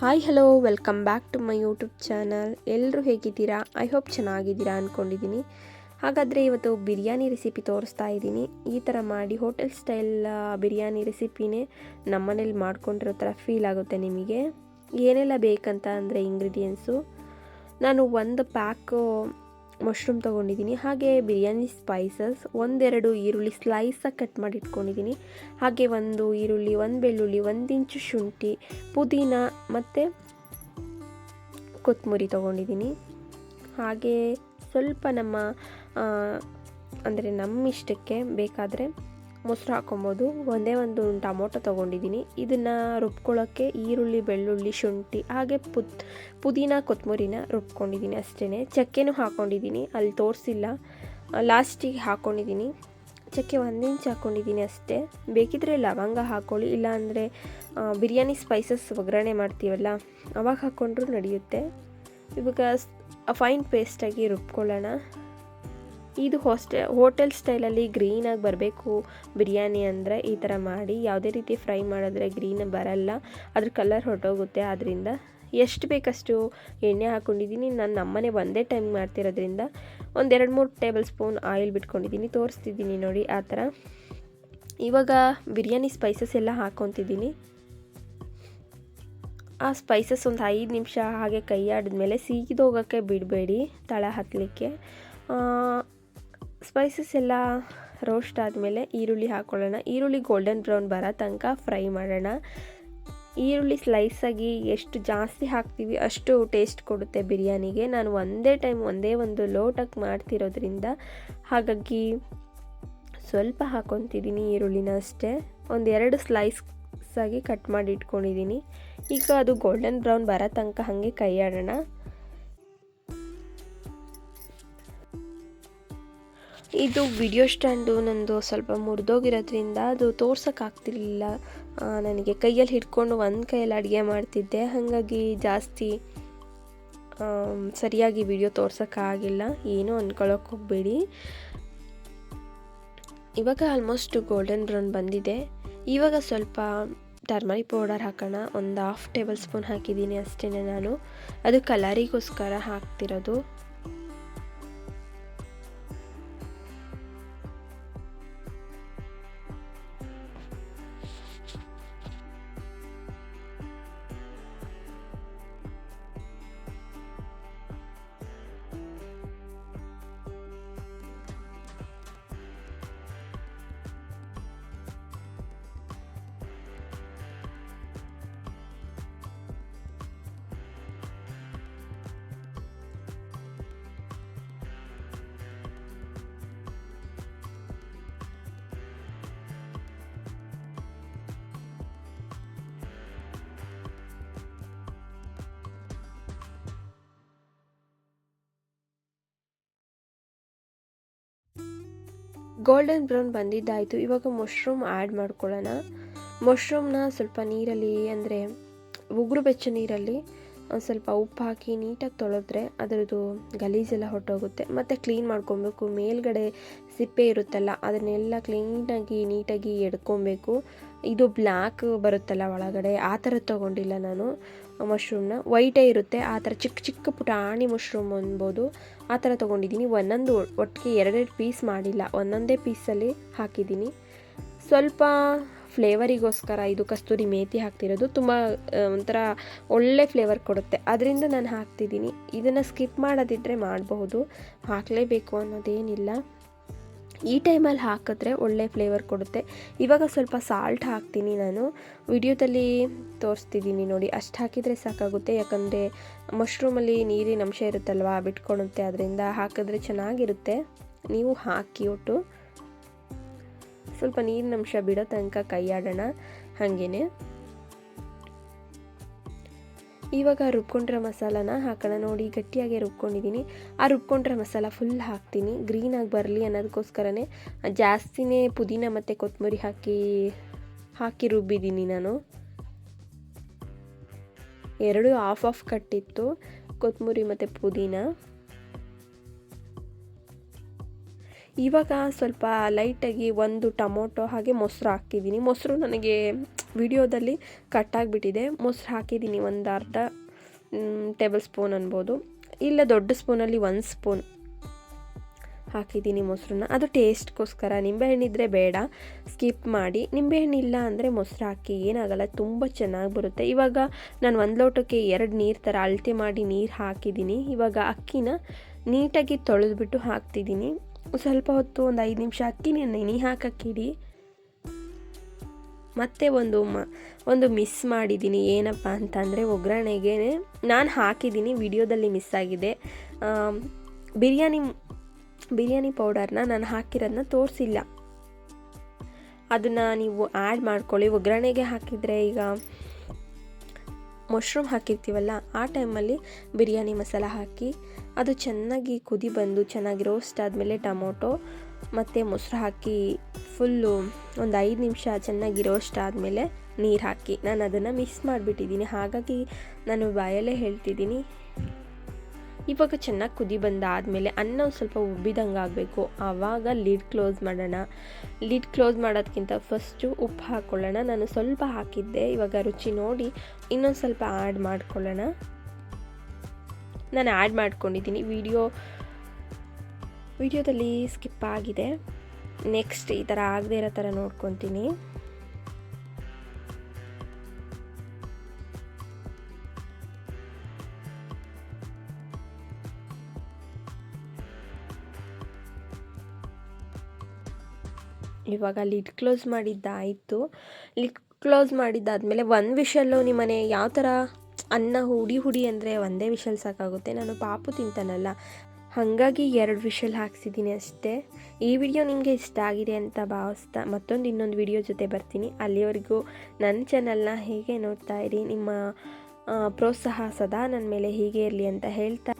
Hi hello welcome back to my YouTube channel ಎಲ್ಲರೂ ಹೇಗಿದ್ದೀರಾ? I hope ಚೆನ್ನಾಗಿದ್ದೀರಾ ಅಂದ್ಕೊಂಡಿದ್ದೀನಿ ಹಾಗಾದರೆ ಇವತ್ತು ಬಿರಿಯಾನಿ ರೆಸಿಪಿ ತೋರಿಸ್ತಾ ಇದ್ದೀನಿ. ಈ ಥರ ಮಾಡಿ ಹೋಟೆಲ್ ಸ್ಟೈಲ್ ಬಿರಿಯಾನಿ ರೆಸಿಪಿನೇ ನಮ್ಮನೇಲಿ ಮಾಡ್ಕೊಂಡಿರೋ ಥರ ಫೀಲ್ ಆಗುತ್ತೆ ನಿಮಗೆ. ಏನೆಲ್ಲ ಬೇಕಂತ ಅಂದರೆ ಇಂಗ್ರೀಡಿಯೆಂಟ್ಸು ನಾನು ಒಂದು ಪ್ಯಾಕು ಮಶ್ರೂಮ್ ತೊಗೊಂಡಿದ್ದೀನಿ. ಹಾಗೆ ಬಿರಿಯಾನಿ ಸ್ಪೈಸಸ್ ಒಂದೆರಡು ಈರುಳ್ಳಿ ಸ್ಲೈಸಾಗಿ ಕಟ್ ಮಾಡಿ ಇಟ್ಕೊಂಡಿದ್ದೀನಿ. ಹಾಗೆ ಒಂದು ಈರುಳ್ಳಿ, ಒಂದು ಬೆಳ್ಳುಳ್ಳಿ ಒಂದಿಂಚು ಶುಂಠಿ, ಪುದೀನ ಮತ್ತು ಕೊತ್ತಂಬರಿ ತೊಗೊಂಡಿದ್ದೀನಿ. ಹಾಗೆ ಸ್ವಲ್ಪ ನಮ್ಮ ಅಂದರೆ ನಮ್ಮ ಇಷ್ಟಕ್ಕೆ ಬೇಕಾದರೆ ಮೊಸರು ಹಾಕೊಬೋದು ಒಂದೇ ಒಂದು ಟೊಮೊಟೊ ತೊಗೊಂಡಿದ್ದೀನಿ. ಇದನ್ನು ರುಬ್ಕೊಳ್ಳೋಕ್ಕೆ ಈರುಳ್ಳಿ, ಬೆಳ್ಳುಳ್ಳಿ, ಶುಂಠಿ, ಹಾಗೆ ಪುತ್ ಪುದೀನ ಕೊತ್ತಂಬರಿನ ರುಬ್ಕೊಂಡಿದ್ದೀನಿ ಅಷ್ಟೇ ಚಕ್ಕೆನೂ ಹಾಕ್ಕೊಂಡಿದ್ದೀನಿ. ಅಲ್ಲಿ ತೋರಿಸಿಲ್ಲ. ಲಾಸ್ಟಿಗೆ ಹಾಕ್ಕೊಂಡಿದ್ದೀನಿ. ಚಕ್ಕೆ ಒಂದು ಇಂಚ್ ಹಾಕ್ಕೊಂಡಿದ್ದೀನಿ ಅಷ್ಟೇ. ಬೇಕಿದ್ರೆ ಲವಂಗ ಹಾಕ್ಕೊಳ್ಳಿ. ಇಲ್ಲಾಂದರೆ ಬಿರಿಯಾನಿ ಸ್ಪೈಸಸ್ ಒಗ್ಗರಣೆ ಮಾಡ್ತೀವಲ್ಲ, ಅವಾಗ ಹಾಕ್ಕೊಂಡ್ರೂ ನಡೆಯುತ್ತೆ. ಇವಾಗ ಫೈನ್ ಪೇಸ್ಟಾಗಿ ರುಬ್ಕೊಳ್ಳೋಣ. ಇದು ಹೊಸ್ಟೆ ಹೋಟೆಲ್ ಸ್ಟೈಲಲ್ಲಿ ಗ್ರೀನಾಗಿ ಬರಬೇಕು. ಬಿರಿಯಾನಿ ಅಂದರೆ ಈ ಥರ ಮಾಡಿ, ಯಾವುದೇ ರೀತಿ ಫ್ರೈ ಮಾಡಿದ್ರೆ ಗ್ರೀನ್ ಬರಲ್ಲ. ಅದ್ರ ಕಲರ್ ಹೊರಟೋಗುತ್ತೆ. ಆದ್ದರಿಂದ ಎಷ್ಟು ಬೇಕಷ್ಟು ಎಣ್ಣೆ ಹಾಕ್ಕೊಂಡಿದ್ದೀನಿ ನಾನು ನಮ್ಮನೆ ಒಂದೇ ಟೈಮ್ ಮಾಡ್ತಿರೋದ್ರಿಂದ ಒಂದೆರಡು ಮೂರು ಟೇಬಲ್ ಸ್ಪೂನ್ ಆಯಿಲ್ ಬಿಟ್ಕೊಂಡಿದ್ದೀನಿ. ತೋರಿಸ್ತಿದ್ದೀನಿ ನೋಡಿ ಆ ಥರ ಇವಾಗ ಬಿರಿಯಾನಿ ಸ್ಪೈಸಸ್ ಎಲ್ಲ ಹಾಕ್ಕೊತಿದ್ದೀನಿ ಆ ಸ್ಪೈಸಸ್ ಒಂದು ಐದು ನಿಮಿಷ ಹಾಗೆ ಕೈ ಆಡಿದ್ಮೇಲೆ ಸೀದೋಗೋಕ್ಕೆ ಬಿಡಬೇಡಿ ತಳ ಹತ್ತಲಿಕ್ಕೆ ಸ್ಪೈಸಸ್ ಎಲ್ಲ ರೋಸ್ಟ್ ಆದಮೇಲೆ ಈರುಳ್ಳಿ ಹಾಕ್ಕೊಳ್ಳೋಣ ಈರುಳ್ಳಿ ಗೋಲ್ಡನ್ ಬ್ರೌನ್ ಬರೋ ತನಕ ಫ್ರೈ ಮಾಡೋಣ. ಈರುಳ್ಳಿ ಸ್ಲೈಸಾಗಿ ಎಷ್ಟು ಜಾಸ್ತಿ ಹಾಕ್ತೀವಿ ಅಷ್ಟು ಟೇಸ್ಟ್ ಕೊಡುತ್ತೆ ಬಿರಿಯಾನಿಗೆ. ನಾನು ಒಂದೇ ಟೈಮ್ ಒಂದೇ ಒಂದು ಲೋಟಕ್ಕೆ ಮಾಡ್ತಿರೋದ್ರಿಂದ ಹಾಗಾಗಿ ಸ್ವಲ್ಪ ಹಾಕ್ಕೊತಿದ್ದೀನಿ ಈರುಳ್ಳಿನ ಅಷ್ಟೇ. ಒಂದೆರಡು ಸ್ಲೈಸ್ ಆಗಿ ಕಟ್ ಮಾಡಿ ಇಟ್ಕೊಂಡಿದ್ದೀನಿ. ಈಗ ಅದು ಗೋಲ್ಡನ್ ಬ್ರೌನ್ ಬರೋ ತನಕ ಹಾಗೆ ಕೈ ಇದು ವಿಡಿಯೋ ಸ್ಟ್ಯಾಂಡು ನಂದು ಸ್ವಲ್ಪ ಮುರಿದೋಗಿರೋದ್ರಿಂದ ಅದು ತೋರ್ಸೋಕ್ಕಾಗ್ತಿರ್ಲಿಲ್ಲ ನನಗೆ ಕೈಯಲ್ಲಿ ಹಿಡ್ಕೊಂಡು ಒಂದು ಕೈಯಲ್ಲಿ ಅಡುಗೆ ಮಾಡ್ತಿದ್ದೆ. ಹಾಗಾಗಿ ಜಾಸ್ತಿ ಸರಿಯಾಗಿ ವಿಡಿಯೋ ತೋರ್ಸೋಕ್ಕಾಗಿಲ್ಲ ಏನೂ ಅಂದ್ಕೊಳ್ಳೋಕೆ ಹೋಗಬೇಡಿ. ಇವಾಗ ಆಲ್ಮೋಸ್ಟ್ ಗೋಲ್ಡನ್ ಬ್ರೌನ್ ಬಂದಿದೆ. ಇವಾಗ ಸ್ವಲ್ಪ ಟರ್ಮರಿ ಪೌಡರ್ ಹಾಕೋಣ. ಒಂದು ಹಾಫ್ ಟೇಬಲ್ ಸ್ಪೂನ್ ಹಾಕಿದ್ದೀನಿ ಅಷ್ಟೇ ನಾನು. ಅದು ಕಲರಿಗೋಸ್ಕರ ಹಾಕ್ತಿರೋದು. Golden brown ಬಂದಿದ್ದಾಯಿತು. ಇವಾಗ ಮಶ್ರೂಮ್ ಆ್ಯಡ್ ಮಾಡ್ಕೊಳ್ಳೋಣ. ಮಶ್ರೂಮ್ನ ಸ್ವಲ್ಪ ನೀರಲ್ಲಿ ಅಂದರೆ ಉಗುರು ಬೆಚ್ಚ ನೀರಲ್ಲಿ ಒಂದು ಸ್ವಲ್ಪ ಉಪ್ಪು ಹಾಕಿ ನೀಟಾಗಿ ತೊಳೆದ್ರೆ ಅದರದ್ದು ಗಲೀಜೆಲ್ಲ ಹೊಟ್ಟೋಗುತ್ತೆ ಮತ್ತು ಕ್ಲೀನ್ ಮಾಡ್ಕೊಬೇಕು. ಮೇಲ್ಗಡೆ ಸಿಪ್ಪೆ ಇರುತ್ತಲ್ಲ, ಅದನ್ನೆಲ್ಲ ಕ್ಲೀನಾಗಿ ನೀಟಾಗಿ ಎಡ್ಕೊಬೇಕು. ಇದು ಬ್ಲ್ಯಾಕ್ ಬರುತ್ತಲ್ಲ ಒಳಗಡೆ, ಆ ಥರ ತೊಗೊಂಡಿಲ್ಲ ನಾನು ಮಶ್ರೂಮ್ನ. ವೈಟೇ ಇರುತ್ತೆ, ಆ ಥರ ಚಿಕ್ಕ ಚಿಕ್ಕ ಪುಟಾಣಿ ಮಶ್ರೂಮ್ ಅನ್ಬೋದು, ಆ ಥರ ತೊಗೊಂಡಿದ್ದೀನಿ. ಒಂದೊಂದು ಒಟ್ಟಿಗೆ ಎರಡೆರಡು ಪೀಸ್ ಮಾಡಿಲ್ಲ, ಒಂದೊಂದೇ ಪೀಸಲ್ಲಿ ಹಾಕಿದ್ದೀನಿ. ಸ್ವಲ್ಪ ಫ್ಲೇವರಿಗೋಸ್ಕರ ಇದು ಕಸ್ತೂರಿ ಮೇತಿ ಹಾಕ್ತಿರೋದು ತುಂಬ ಒಂಥರ ಒಳ್ಳೆ ಫ್ಲೇವರ್ ಕೊಡುತ್ತೆ. ಅದರಿಂದ ನಾನು ಹಾಕ್ತಿದ್ದೀನಿ. ಇದನ್ನು ಸ್ಕಿಪ್ ಮಾಡೋದಿದ್ದರೆ ಮಾಡಬಹುದು. ಹಾಕಲೇಬೇಕು ಅನ್ನೋದೇನಿಲ್ಲ. ಈ ಟೈಮಲ್ಲಿ ಹಾಕಿದ್ರೆ ಒಳ್ಳೆ ಫ್ಲೇವರ್ ಕೊಡುತ್ತೆ. ಇವಾಗ ಸ್ವಲ್ಪ ಸಾಲ್ಟ್ ಹಾಕ್ತೀನಿ ನಾನು. ವಿಡಿಯೋದಲ್ಲಿ ತೋರಿಸ್ತಿದ್ದೀನಿ ನೋಡಿ, ಅಷ್ಟು ಹಾಕಿದರೆ ಸಾಕಾಗುತ್ತೆ. ಯಾಕಂದರೆ ಮಶ್ರೂಮಲ್ಲಿ ನೀರಿನ ಅಂಶ ಇರುತ್ತಲ್ವ, ಬಿಟ್ಕೊಳುತ್ತೆ. ಅದರಿಂದ ಹಾಕಿದ್ರೆ ಚೆನ್ನಾಗಿರುತ್ತೆ. ನೀವು ಹಾಕಿ ಒಟ್ಟು ಸ್ವಲ್ಪ ನೀರಿನ ಅಂಶ ಬಿಡೋ ತನಕ ಕೈಯಾಡೋಣ. ಹಾಗೇನೆ. ಹಾಗೇ ಇವಾಗ ರುಬ್ಕೊಂಡಿರೋ ಮಸಾಲಾನ ಹಾಕೋಣ. ನೋಡಿ, ಗಟ್ಟಿಯಾಗಿ ರುಬ್ಕೊಂಡಿದ್ದೀನಿ ಆ ರುಬ್ಕೊಂಡಿರೋ ಮಸಾಲ ಫುಲ್ ಹಾಕ್ತೀನಿ. ಗ್ರೀನಾಗಿ ಬರಲಿ ಅನ್ನೋದಕ್ಕೋಸ್ಕರನೇ ಜಾಸ್ತಿನೇ ಪುದೀನ ಮತ್ತು ಕೊತ್ತಂಬರಿ ಹಾಕಿ ಹಾಕಿ ರುಬ್ಬಿದ್ದೀನಿ ನಾನು. ಎರಡು ಆಫ್ ಆಫ್ ಕಟ್ಟಿತ್ತು ಕೊತ್ತಂಬರಿ ಮತ್ತು ಪುದೀನ. ಇವಾಗ ಸ್ವಲ್ಪ ಲೈಟಾಗಿ ಒಂದು ಟೊಮೊಟೊ ಹಾಗೆ ಮೊಸರು ಹಾಕ್ತಿದ್ದೀನಿ. ಮೊಸರು ನನಗೆ ವಿಡಿಯೋದಲ್ಲಿ ಕಟ್ಟಾಗಿಬಿಟ್ಟಿದೆ ಮೊಸರು ಹಾಕಿದ್ದೀನಿ ಒಂದು ಅರ್ಧ ಟೇಬಲ್ ಸ್ಪೂನ್ ಅನ್ಬೋದು. ಇಲ್ಲ ದೊಡ್ಡ ಸ್ಪೂನಲ್ಲಿ ಒಂದು ಸ್ಪೂನ್ ಹಾಕಿದ್ದೀನಿ ಮೊಸರನ್ನ. ಅದು ಟೇಸ್ಟ್ಗೋಸ್ಕರ. ನಿಂಬೆಹಣ್ಣಿದ್ರೆ ಬೇಡ, ಸ್ಕಿಪ್ ಮಾಡಿ. ನಿಂಬೆಹಣ್ಣಿಲ್ಲ ಅಂದರೆ ಮೊಸರು ಹಾಕಿ ಏನಾಗಲ್ಲ, ತುಂಬ ಚೆನ್ನಾಗಿ ಬರುತ್ತೆ. ಇವಾಗ ನಾನು ಒಂದು ಲೋಟಕ್ಕೆ ಎರಡು ನೀರು ಥರ ಅಳತೆ ಮಾಡಿ ನೀರು ಹಾಕಿದ್ದೀನಿ. ಇವಾಗ ಅಕ್ಕಿನ ನೀಟಾಗಿ ತೊಳೆದ್ಬಿಟ್ಟು ಹಾಕ್ತಿದ್ದೀನಿ. ಸ್ವಲ್ಪ ಹೊತ್ತು ಒಂದು ಐದು ನಿಮಿಷ ಅಕ್ಕಿ ನೆನೆ ಹಾಕಕ್ಕಿಡಿ. ಮತ್ತೆ ಒಂದು ಮ, ಒಂದು ಮಿಸ್ ಮಾಡಿದ್ದೀನಿ. ಏನಪ್ಪ ಅಂತಂದರೆ ಒಗ್ಗರಣೆಗೆ ನಾನು ಹಾಕಿದ್ದೀನಿ, ವಿಡಿಯೋದಲ್ಲಿ ಮಿಸ್ ಆಗಿದೆ. ಬಿರಿಯಾನಿ ಬಿರಿಯಾನಿ ಪೌಡರ್ನ ನಾನು ಹಾಕಿರೋದನ್ನ ತೋರಿಸಿಲ್ಲ. ಅದನ್ನು ನೀವು ಆ್ಯಡ್ ಮಾಡ್ಕೊಳ್ಳಿ. ಒಗ್ಗರಣೆಗೆ ಹಾಕಿದರೆ ಈಗ ಮಶ್ರೂಮ್ ಹಾಕಿರ್ತೀವಲ್ಲ, ಆ ಟೈಮಲ್ಲಿ ಬಿರಿಯಾನಿ ಮಸಾಲ ಹಾಕಿ, ಅದು ಚೆನ್ನಾಗಿ ಕುದಿ ಬಂದು ಚೆನ್ನಾಗಿ ರೋಸ್ಟ್ ಆದಮೇಲೆ ಟೊಮೊಟೊ ಮತ್ತು ಮೊಸರು ಹಾಕಿ ಫುಲ್ಲು ಒಂದು ಐದು ನಿಮಿಷ ಚೆನ್ನಾಗಿ ರೋಸ್ಟ್ ಆದಮೇಲೆ ನೀರು ಹಾಕಿ. ನಾನು ಅದನ್ನು ಮಿಕ್ಸ್ ಮಾಡಿಬಿಟ್ಟಿದ್ದೀನಿ. ಹಾಗಾಗಿ ನಾನು ಬಾಯಲ್ಲೇ ಹೇಳ್ತಿದ್ದೀನಿ. ಇವಾಗ ಚೆನ್ನಾಗಿ ಕುದಿ ಬಂದಾದಮೇಲೆ ಅನ್ನ ಸ್ವಲ್ಪ ಉಬ್ಬಿದಂಗೆ ಆಗಬೇಕು. ಆವಾಗ ಲಿಡ್ ಕ್ಲೋಸ್ ಮಾಡೋಣ. ಲಿಡ್ ಕ್ಲೋಸ್ ಮಾಡೋದಕ್ಕಿಂತ ಫಸ್ಟು ಉಪ್ಪು ಹಾಕ್ಕೊಳ್ಳೋಣ ನಾನು ಸ್ವಲ್ಪ ಹಾಕಿದ್ದೆ. ಇವಾಗ ರುಚಿ ನೋಡಿ ಇನ್ನೊಂದು ಸ್ವಲ್ಪ ಆ್ಯಡ್ ಮಾಡ್ಕೊಳ್ಳೋಣ. ನಾನು ಆ್ಯಡ್ ಮಾಡ್ಕೊಂಡಿದ್ದೀನಿ. ವಿಡಿಯೋ ವಿಡಿಯೋದಲ್ಲಿ ಸ್ಕಿಪ್ ಆಗಿದೆ. ನೆಕ್ಸ್ಟ್ ಈ ಥರ ಆಗದೆ ಇರೋ ಥರ ನೋಡ್ಕೊತೀನಿ. ಇವಾಗ ಲಿಡ್ ಕ್ಲೋಸ್ ಮಾಡಿದ್ದಾಯಿತು. ಲಿಡ್ ಕ್ಲೋಸ್ ಮಾಡಿದ್ದಾದಮೇಲೆ ಒಂದು ವಿಷಲ್ಲು ನಿಮ್ಮನೆ ಯಾವ ಥರ ಅನ್ನ ಹುಡಿ ಹುಡಿ ಅಂದರೆ ಒಂದೇ ವಿಷಲ್ ಸಾಕಾಗುತ್ತೆ. ನಾನು ಪಾಪು ತಿಂತಾನಲ್ಲ. ಹಾಗಾಗಿ ಎರಡು ವಿಷಲ್ ಹಾಕ್ಸಿದ್ದೀನಿ ಅಷ್ಟೇ. ಈ ವಿಡಿಯೋ ನಿಮಗೆ ಇಷ್ಟ ಆಗಿದೆ ಅಂತ ಭಾವಿಸ್ತಾ ಮತ್ತೊಂದು ಇನ್ನೊಂದು ವಿಡಿಯೋ ಜೊತೆ ಬರ್ತೀನಿ. ಅಲ್ಲಿವರೆಗೂ ನನ್ನ ಚಾನಲ್ನ ಹೇಗೆ ನೋಡ್ತಾ ಇರಿ, ನಿಮ್ಮ ಪ್ರೋತ್ಸಾಹ ಸದಾ ನನ್ನ ಮೇಲೆ ಹೀಗೆ ಇರಲಿ ಅಂತ ಹೇಳ್ತಾ